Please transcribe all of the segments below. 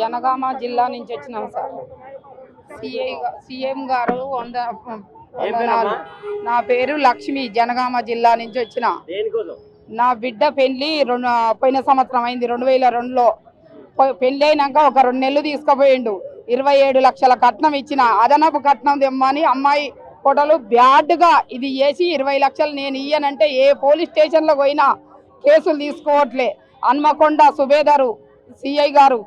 జనగామ జిల్లా నుంచి వచ్చినాం సార్. సిఐ సీఎం గారు వంద వందనాలు నా పేరు లక్ష్మి జనగామ జిల్లా నుంచి వచ్చిన. నా బిడ్డ పెళ్ళి రెండు పోయిన సంవత్సరం అయింది రెండు వేల రెండులో. పెళ్ళి అయినాక ఒక రెండు నెలలు తీసుకుపోయిండు. ఇరవై ఏడు లక్షల కట్నం ఇచ్చిన. అదనపు కట్నం తెమ్మని అమ్మాయి ఫోటోలు బ్యాడ్గా ఇది చేసి ఇరవై లక్షలు నేను ఇయ్యనంటే ఏ పోలీస్ స్టేషన్లో పోయినా కేసులు తీసుకోవట్లే. హన్మకొండ సుబేదారు సిఐ గారు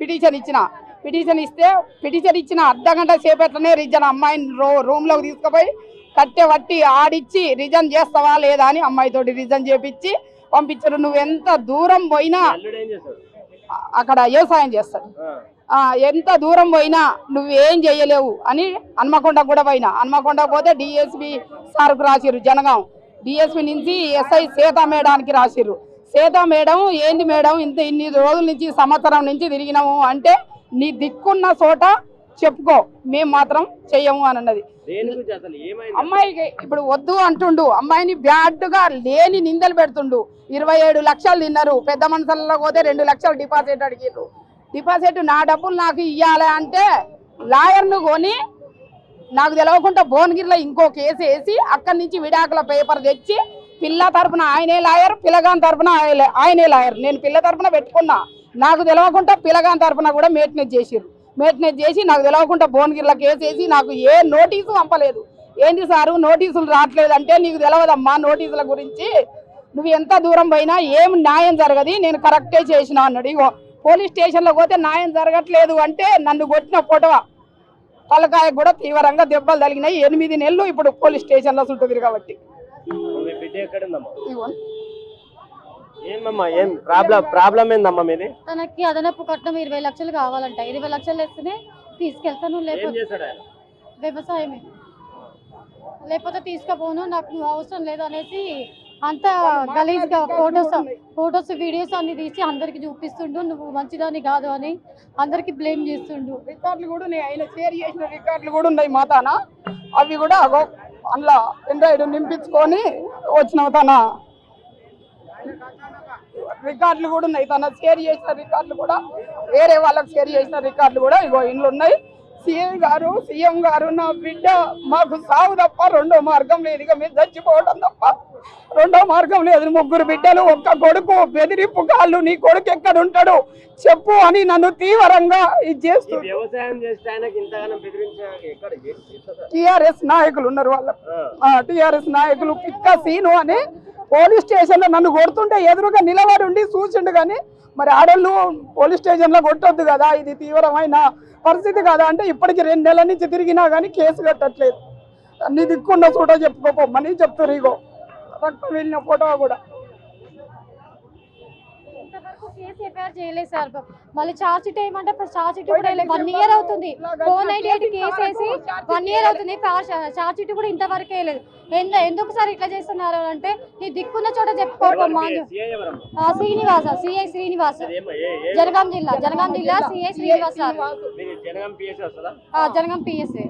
పిటిషన్ ఇచ్చిన. పిటిషన్ ఇస్తే పిటిషన్ ఇచ్చిన అర్ధ గంట సేపట్లోనే రిజన్ అమ్మాయిని రో రూమ్లోకి తీసుకుపోయి కట్టె వట్టి ఆడిచ్చి రిజన్ చేస్తావా లేదా అని అమ్మాయితోటి రిజన్ చేపించి పంపించారు. నువ్వు ఎంత దూరం పోయినా అక్కడ వ్యవసాయం చేస్తాడు. ఎంత దూరం పోయినా నువ్వేం చేయలేవు అని హన్మకొండ కూడా పోయినా. హన్మకొండ పోతే డిఎస్పి సార్కు రాసిర్రు జనగాం. డిఎస్పి నుంచి ఎస్ఐ సీతా మేడానికి రాసిర్రు. సీతా మేడం ఏంది మేడం ఇంత ఇన్ని రోజుల నుంచి సంవత్సరం నుంచి తిరిగినాము అంటే నీ దిక్కున్న చోట చెప్పుకో మేము మాత్రం చెయ్యము అని అన్నది. అమ్మాయికి ఇప్పుడు వద్దు అంటుండు అమ్మాయిని బ్యాడ్గా లేని నిందలు పెడుతుండు. ఇరవై ఏడు లక్షలు తిన్నారు పెద్ద మనుషులలో పోతే రెండు లక్షలు డిపాజిట్ అడిగిర్రు డిపాజిట్ నా డబ్బులు నాకు ఇవ్వాలి అంటే లాయర్ను కొని నాకు తెలవకుండా భువనగిరిలో ఇంకో కేసు వేసి అక్కడి నుంచి విడాకుల పేపర్ తెచ్చి పిల్ల తరపున ఆయనే లాయర్ పిల్లగాని తరపున ఆయనే- ఆయనే లాయర్. నేను పిల్ల తరపున పెట్టుకున్నా. నాకు తెలవకుండా పిల్లగాని తరపున కూడా మేట్నెస్ చేసిర్రు. మేట్నెస్ చేసి నాకు తెలవకుండా భువనగిరిలో కేసు వేసి నాకు ఏ నోటీసు పంపలేదు. ఏంది సారు నోటీసులు రావట్లేదు అంటే నీకు తెలవదమ్మా నోటీసుల గురించి. నువ్వు ఎంత దూరం పోయినా ఏం న్యాయం జరగదు నేను కరెక్టే చేసిన అన్నాడు. ఇగో పోలీస్ స్టేషన్లో పోతే న్యాయం జరగట్లేదు అంటే నన్ను కొట్టిన ఫోటో తలకాయ కూడా తీవ్రంగా దెబ్బలు తగిలినాయి. ఎనిమిది నెలలు ఇప్పుడు పోలీస్ స్టేషన్లో చుట్టూ కాబట్టి. బిడ్డ ఎక్కడుందమ్మా? ఏమమ్మా ఏం ప్రాబ్లం ప్రాబ్లం ఏందమ్మా మీది? తనకి అదనపు కట్నం ఇరవై లక్షలు కావాలంట. ఇరవై లక్షలు వేస్తేనే తీసుకెళ్తాను లేకపోతే వ్యవసాయమే. లేకపోతే తీసుకుపోను నాకు నువ్వు అవసరం లేదు అనేసి అంత గలీజ్గా ఫొటోస్ ఫొటోస్ వీడియోస్ అన్ని తీసి అందరికి చూపిస్తుండు. నువ్వు మంచిదాన్ని కాదు అని అందరికి బ్లేమ్ చేస్తుండు. రికార్డులు కూడా ఉన్నాయి. ఆయన షేర్ చేసిన రికార్డులు కూడా ఉన్నాయి మా తాన అవి కూడా అగో అందులో ఎండ్రాయిడ్ నింపించుకొని వచ్చిన తన రికార్డులు కూడా ఉన్నాయి. తన షేర్ చేసిన రికార్డులు కూడా వేరే వాళ్ళకి షేర్ చేసిన రికార్డులు కూడా ఇగో ఇండ్లు ఉన్నాయి. సీఎం గారు సీఎం గారు నా బిడ్డ మాకు సాగు తప్ప రెండో మార్గం లేదు ఇక మీరు చచ్చిపోవడం తప్ప. రెండో మార్గం లేదు ముగ్గురు బిడ్డలు ఒక్క కొడుకు బెదిరింపు కాళ్ళు నీ కొడుకు ఎక్కడ ఉంటాడు? చెప్పు అని నన్ను తీవ్రంగా ఇది చేస్తే? టిఆర్ఎస్ నాయకులు ఉన్నారు వాళ్ళ టిఆర్ఎస్ నాయకులు పిక్క సీను అని పోలీస్ స్టేషన్లో నన్ను కొడుతుంటే ఎదురుగా నిలబడి ఉండి చూసిండు కానీ మరి ఆడోళ్ళు పోలీస్ స్టేషన్లో కొట్టొద్దు కదా ఇది తీవ్రమైన పరిస్థితి కదా అంటే ఇప్పటికి రెండు నెలల నుంచి తిరిగినా కానీ కేసు కట్టట్లేదు. అన్ని దిక్కున్న చోట చెప్పుకోపోమని చెప్తారు ఇగో. రక్తం వెళ్ళిన ఫోటో కూడా. కేసు ఎఫ్ఐఆర్ చేయలేదు సార్. మళ్ళీ షీట్ ఏమంటే చార్జ్ షీట్ కూడా వన్ ఇయర్ అవుతుంది. ఫోర్ నైన్టీ ఎయిట్ కేసు వేసి వన్ ఇయర్ అవుతుంది. షీట్ కూడా ఇంతవరకు వేయలేదు. ఎందు ఎందుకు సార్ ఇట్లా చేస్తున్నారు అంటే నీ దిక్కున్న చోట చెప్పుకోవమ్మా శ్రీనివాస సిఐ శ్రీనివాస్. జనగాం జిల్లా జనగాం జిల్లా CI Srinivas sir. Jangaon PS వస్తుందా? ఆ, జనగాం పిఎస్ఏ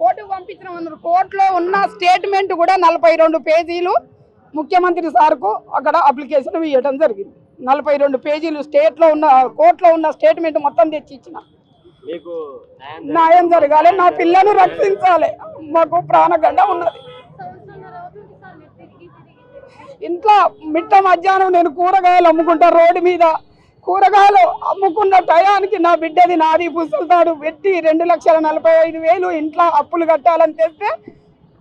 కోర్టుకు పంపించిన కోర్టులో ఉన్న స్టేట్మెంట్ కూడా నలభై రెండు పేజీలు ముఖ్యమంత్రి సార్కు అక్కడ అప్లికేషన్ ఇవ్వడం జరిగింది. నలభై రెండు పేజీలు స్టేట్లో ఉన్న కోర్టులో ఉన్న స్టేట్మెంట్ మొత్తం తెచ్చి ఇచ్చిన. మీకు న్యాయం జరగాలి. నా పిల్లను రక్షించాలి. మాకు ప్రాణగడ్డ ఉన్నది. ఇంట్లో మిట్ట మధ్యాహ్నం నేను కూరగాయలు అమ్ముకుంటా రోడ్డు మీద. కూరగాయలు అమ్ముకున్న టయానికి నా బిడ్డది నాది పుస్తకాడు పెట్టి రెండు లక్షల నలభై ఐదు వేలు ఇంట్లో అప్పులు కట్టాలని తెస్తే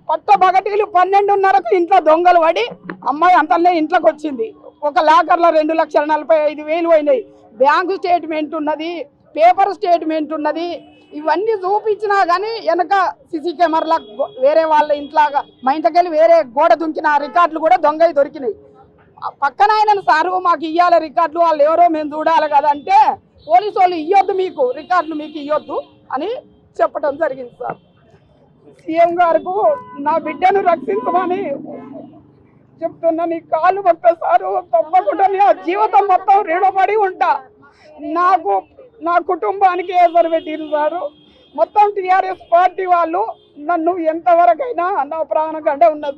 పట్ట బగటీలు పన్నెండున్నరకు ఇంట్లో దొంగలు పడి అమ్మాయి అంతలనే ఇంట్లోకి వచ్చింది. ఒక లాకర్లో రెండు లక్షల నలభై ఐదు వేలు అయినాయి బ్యాంకు స్టేట్మెంట్ ఉన్నది పేపర్ స్టేట్మెంట్ ఉన్నది. ఇవన్నీ చూపించినా కానీ వెనక సిసి కెమెరాల వేరే వాళ్ళ ఇంట్లాగా మా ఇంటికెళ్ళి వేరే గోడ దుంకిన రికార్డులు కూడా దొంగవి దొరికినాయి. పక్కన ఆయన సారు మాకు ఇవ్వాలి రికార్డులు వాళ్ళు ఎవరో మేము చూడాలి కదా అంటే పోలీసు వాళ్ళు ఇవ్వద్దు మీకు రికార్డులు మీకు ఇవ్వద్దు అని చెప్పడం జరిగింది సార్. సీఎం గారు నా బిడ్డను రక్షించమని చెప్తున్నా నీ కాలు ఒక్కసారి తప్పకుండా నీ జీవితం మొత్తం రుణపడి ఉంటా. నాకు నా కుటుంబానికి ఏసరి పెట్టిరు సారు. మొత్తం టీఆర్ఎస్ పార్టీ వాళ్ళు నన్ను ఎంతవరకైనా నా కంటే ఉన్నది.